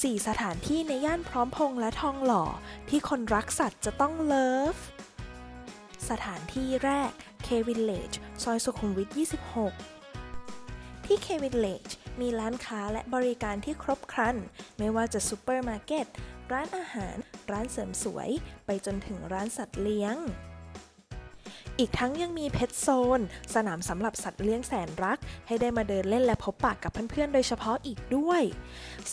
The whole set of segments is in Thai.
4 สถานที่ในย่านพร้อมพงษ์และทองหล่อ ที่คนรักสัตว์จะต้องเลิฟ สถานที่แรก K Village ซอยสุขุมวิท 26 ที่ K Village มีร้านค้าและบริการที่ครบครัน ไม่ว่าจะซูเปอร์มาร์เก็ต ร้านอาหาร ร้านเสริมสวย ไปจนถึงร้านสัตว์เลี้ยง อีกทั้งยังมีเพ t โซน สนามสำหรับสัตว์เลี้ยงแสนรัก ให้ได้มาเดินเล่นและพบปะกับเพื่อนๆ โดยเฉพาะอีกด้วย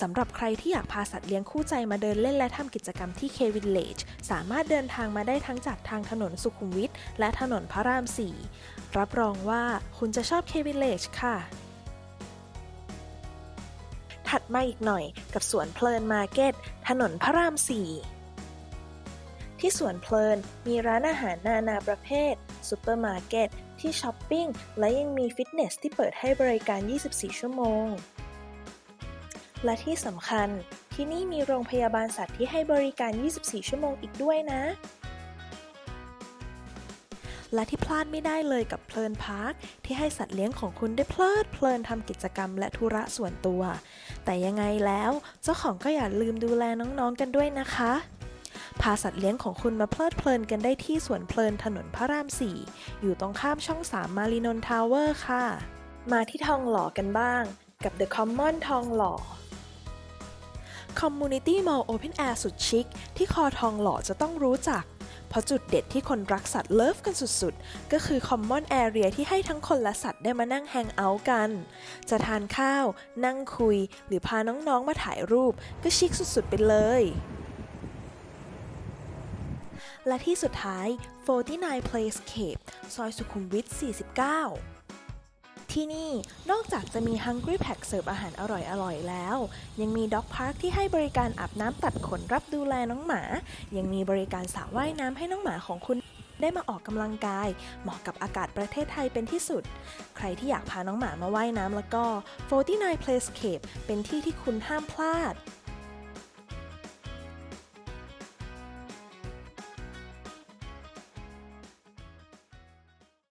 สำหรับใครที่อยากพาสัตว์เลี้ยงคู่ใจมาเดินเล่นและทำกิจกรรมที่ K Village สามารถเดินทางมาได้ทั้งจากทางถนนสุขุมวิทและถนนพระราม 4 รับรองว่าคุณจะชอบ K Village ค่ะถัดมาอีกหน่อยกับสวนเพลินมาร์เก็ต ถนนพระราม 4 ที่สวนเพลินมีร้านอาหารนานาประเภท ซูเปอร์มาร์เก็ตที่ช้อปปิ้ง และยังมีฟิตเนสที่เปิดให้บริการ 24 ชั่วโมง และที่สำคัญที่นี่มีโรงพยาบาลสัตว์ที่ให้บริการ 24 ชั่วโมงอีกด้วยนะ และที่พลาดไม่ได้เลยกับเพลินพาร์คที่ให้สัตว์เลี้ยงของคุณได้เพลิดเพลินทำกิจกรรมและธุระส่วนตัว แต่ยังไงแล้วเจ้าของก็อย่าลืมดูแลน้องๆกันด้วยนะคะ พาสัตว์เลี้ยงของคุณมาเพลิดเพลินกันได้ที่สวนเพลินถนนพระราม 4 อยู่ตรงข้ามช่อง 3 มารีนนทาวเวอร์ค่ะ มาที่ทองหล่อกันบ้าง กับ The Common ทองหล่อ Community Mall Open Air สุดชิคที่คอทองหล่อจะต้องรู้จักเพราะจุดเด็ดที่คนรักสัตว์เลิฟกันสุดๆ ก็คือ Common Area ที่ให้ทั้งคนและสัตว์ได้มานั่งแฮงเอาท์กัน จะทานข้าว นั่งคุย หรือพาน้องๆ มาถ่ายรูป ก็ชิคสุดๆ ไปเลย และที่สุดท้าย 49 Place Cape ซอยสุขุมวิท 49ที่นี่นอกจากจะมี Hungry Pack เสิร์ฟอาหารอร่อยๆแล้ว ยังมี Dog Park ที่ให้บริการอาบน้ำตัดขนรับดูแลน้องหมา ยังมีบริการสระว่ายน้ำให้น้องหมาของคุณ ได้มาออกกำลังกาย เหมาะกับอากาศประเทศไทยเป็นที่สุด ใครที่อยากพาน้องหมามาว่ายน้ำแล้วก็ 49 Place Cape เป็นที่ที่คุณห้ามพลาด